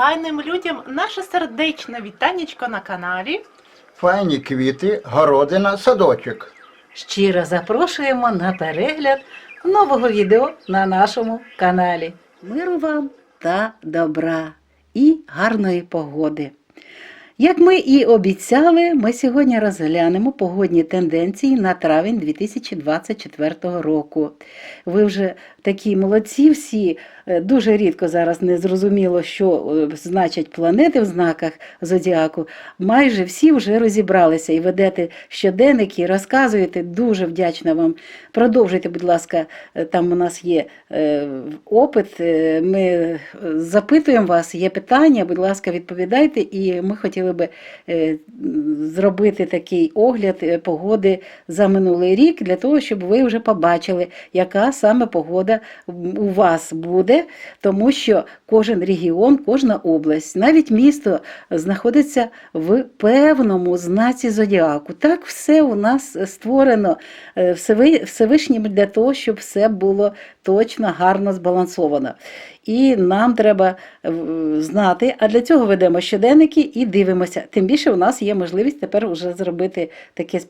файним людям наше сердечне вітанечко на каналі. Файні квіти, городина, садочок. Щиро запрошуємо на перегляд нового відео на нашому каналі. Миру вам та добра і гарної погоди. Як ми і обіцяли, ми сьогодні розглянемо погодні тенденції на травень 2024 року. Ви вже такі молодці всі, дуже рідко зараз не зрозуміло, що е, значать планети в знаках зодіаку. Майже всі вже розібралися і ведете щоденники, розказуєте. Дуже вдячна вам. Продовжуйте, будь ласка, е, там у нас є е, опит. е, Ми е, запитуємо вас, є питання, будь ласка, відповідайте. І ми хотіли би е, зробити такий огляд е, погоди за минулий рік, для того, щоб ви вже побачили, яка саме погода у вас буде, тому що кожен регіон, кожна область, навіть місто знаходиться в певному знаці зодіаку. Так все у нас створено е, Всевишнім для того, щоб все було точно, гарно збалансовано. І нам треба е, знати, а для цього ведемо щоденники і дивимося. Тим більше у нас є можливість тепер вже зробити таке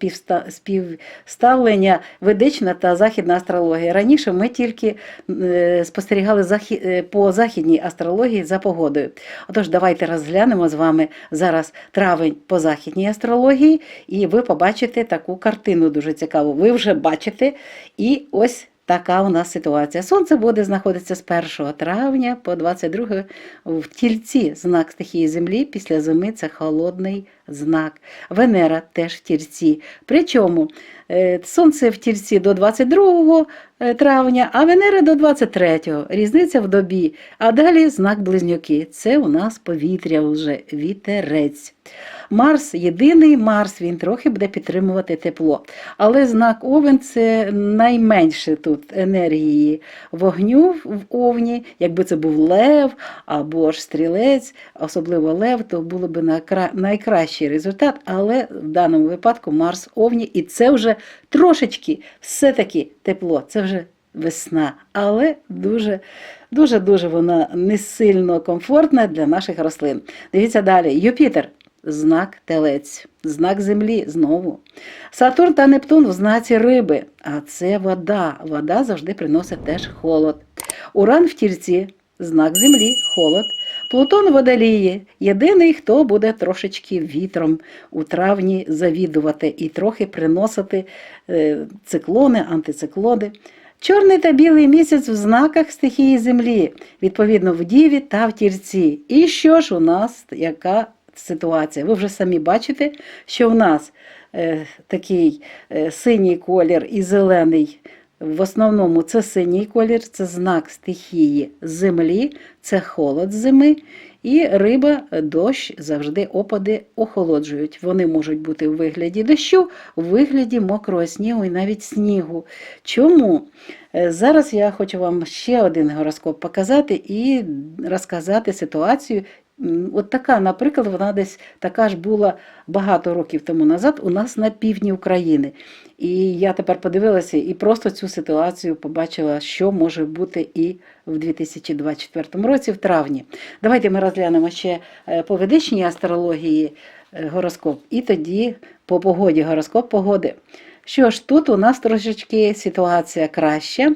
співставлення ведична та західна астрологія. Раніше ми тільки е, спостерігали захі- е, по західній астрології за погодою. Отож, давайте розглянемо з вами зараз травень по західній астрології, і ви побачите таку картину дуже цікаву. Ви вже бачите, і ось Така у нас ситуація. Сонце буде знаходитися з 1 травня по 22 в тільці, знак стихії Землі. Після зими це холодний знак. Венера теж в тільці. Причому е, сонце в тільці до 22 травня, а Венера до 23-го, Різниця в добі. А далі знак близнюки. Це у нас повітря вже вітерець. Марс єдиний Марс, він трохи буде підтримувати тепло. Але знак Овен це найменше тут енергії вогню в Овні. Якби це був лев або ж стрілець, особливо лев, то було б найкращий результат. Але в даному випадку Марс Овні, і це вже трошечки все-таки тепло. Це вже весна, але дуже. Дуже дуже вона не сильно комфортна для наших рослин. Дивіться далі. Юпітер знак телець, знак землі знову. Сатурн та Нептун в знаці риби, а це вода. Вода завжди приносить теж холод. Уран в тільці, знак землі, холод. Плутон водолії, єдиний, хто буде трошечки вітром у травні завідувати і трохи приносити е, циклони, антициклони. Чорний та білий місяць в знаках стихії Землі, відповідно в Діві та в Тірці. І що ж у нас, яка ситуація? Ви вже самі бачите, що в нас е, такий е, синій колір і зелений. В основному це синій колір, це знак стихії землі, це холод зими. І риба, дощ, завжди опади охолоджують. Вони можуть бути в вигляді дощу, в вигляді мокрого снігу і навіть снігу. Чому? Е, Зараз я хочу вам ще один гороскоп показати і розказати ситуацію. От така, наприклад, вона десь така ж була багато років тому назад у нас на півдні України. І я тепер подивилася і просто цю ситуацію побачила, що може бути і в 2024 році, в травні. Давайте ми розглянемо ще е, по ведичній астрології е, гороскоп, і тоді по погоді гороскоп погоди. Що ж, тут у нас трошечки ситуація краща.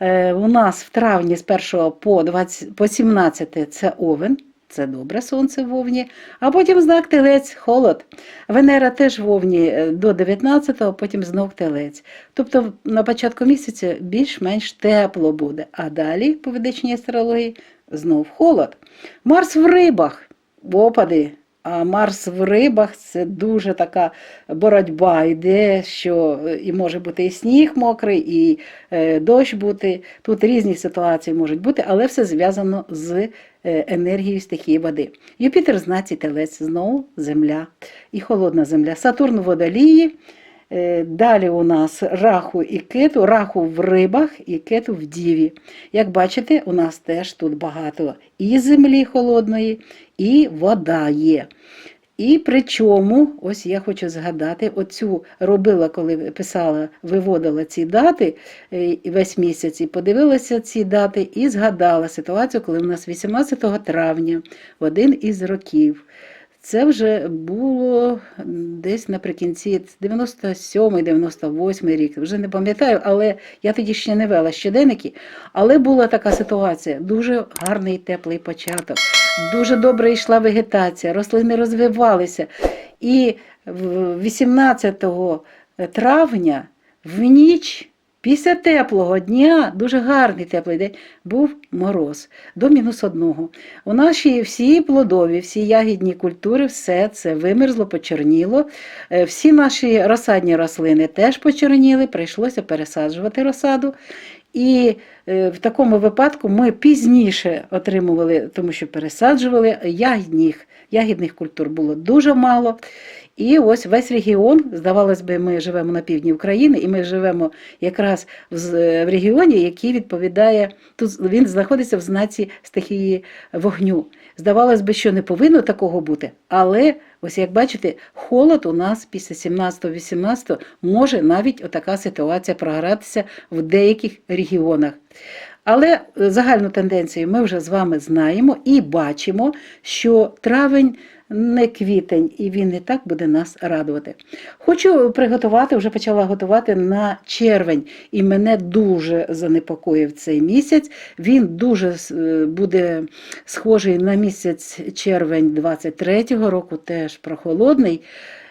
Е, У нас в травні з 1 по, 20, по 17 це овен. Це добре сонце в вовні. а потім знак телець, холод. Венера теж в Овні е, до 19-го, потім знов телець. Тобто на початку місяця більш-менш тепло буде, а далі, по ведичній астрології, знов холод. Марс в рибах, опади. А Марс в рибах це дуже така боротьба йде, що е, і може бути і сніг мокрий, і е, дощ бути. Тут різні ситуації можуть бути, але все зв'язано з е, енергією стихії води. Юпітер знаці телець, знову земля і холодна земля. Сатурн водолії. Е, Далі у нас раху і кету, раху в рибах і кету в діві. Як бачите, у нас теж тут багато і землі холодної, і вода є. І причому, ось я хочу згадати, оцю робила, коли писала, виводила ці дати е, весь місяць, і подивилася ці дати, і згадала ситуацію, коли в нас 18 травня, в один із років. Це вже було десь наприкінці 97-98 рік. Вже не пам'ятаю, але я тоді ще не вела щоденники. Але була така ситуація: дуже гарний теплий початок, дуже добре йшла вегетація, рослини розвивалися. І в- 18 травня в ніч. Після теплого дня, дуже гарний теплий день, був мороз до мінус одного. У наші всі плодові, всі ягідні культури, все це вимерзло, почерніло. Е, Всі наші розсадні рослини теж почерніли, прийшлося пересаджувати розсаду. І е, в такому випадку ми пізніше отримували, тому що пересаджували ягідних, ягідних культур було дуже мало. І ось весь регіон, здавалось би, ми живемо на півдні України, і ми живемо якраз в регіоні, який відповідає, тут він знаходиться в знаці стихії вогню. Здавалось би, що не повинно такого бути, але ось як бачите, холод у нас після 17-18 може навіть отака ситуація програтися в деяких регіонах. Але е, загальну тенденцію ми вже з вами знаємо і бачимо, що травень не квітень, і він не так буде нас радувати. Хочу приготувати, вже почала готувати на червень, і мене дуже занепокоїв цей місяць. Він дуже е, буде схожий на місяць червень 23-го року, теж прохолодний.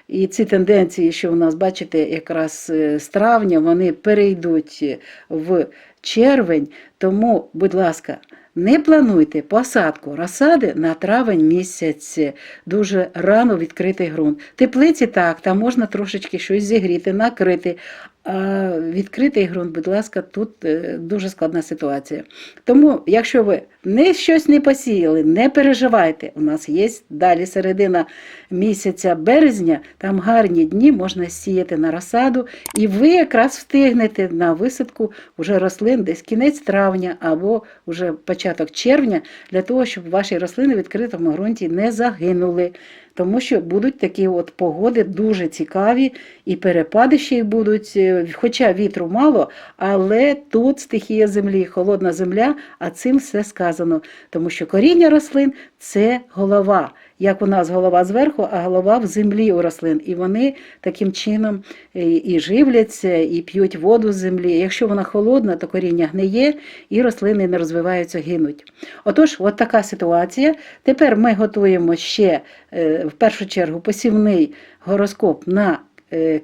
І ці тенденції, що у нас, бачите, якраз е, з травня, вони перейдуть в червень. Тому, будь ласка, не плануйте посадку розсади на травень місяць. Дуже рано відкритий ґрунт. Теплиці так, там можна трошечки щось зігріти, накрити. А відкритий ґрунт, будь ласка, тут е, дуже складна ситуація. Тому, якщо ви не щось не посіяли, не переживайте. У нас є далі середина місяця березня, там гарні дні можна сіяти на розсаду, і ви якраз встигнете на висадку вже рослин десь кінець травня або вже початок червня, для того, щоб ваші рослини в відкритому ґрунті не загинули. Тому що будуть такі от погоди дуже цікаві, і перепади ще й будуть, е, хоча вітру мало, але тут стихія землі, холодна земля, а цим все сказано. Тому що коріння рослин це голова. Як у нас голова зверху, а голова в землі у рослин. І вони таким чином е, і живляться, і п'ють воду з землі. Якщо вона холодна, то коріння гниє і рослини не розвиваються, гинуть. Отож, от така ситуація. Тепер ми готуємо ще е, в першу чергу посівний гороскоп на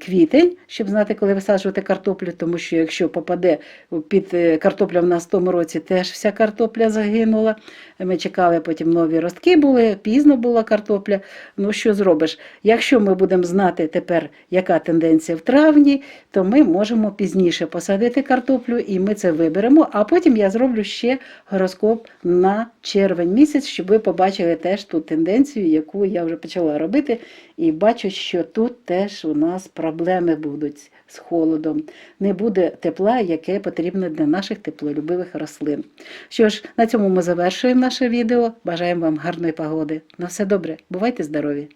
квітень, щоб знати, коли висаджувати картоплю, тому що якщо попаде під е, картопля в нас в тому році, теж вся картопля загинула. Ми чекали, потім нові ростки були, пізно була картопля. Ну що зробиш? Якщо ми будемо знати тепер, яка тенденція в травні, то ми можемо пізніше посадити картоплю, і ми це виберемо. А потім я зроблю ще гороскоп на червень місяць, щоб ви побачили теж ту тенденцію, яку я вже почала робити. І бачу, що тут теж у нас проблеми будуть з холодом. Не буде тепла, яке потрібно для наших теплолюбивих рослин. Що ж, на цьому ми завершуємо наше відео. Бажаємо вам гарної погоди. На все добре, бувайте здорові!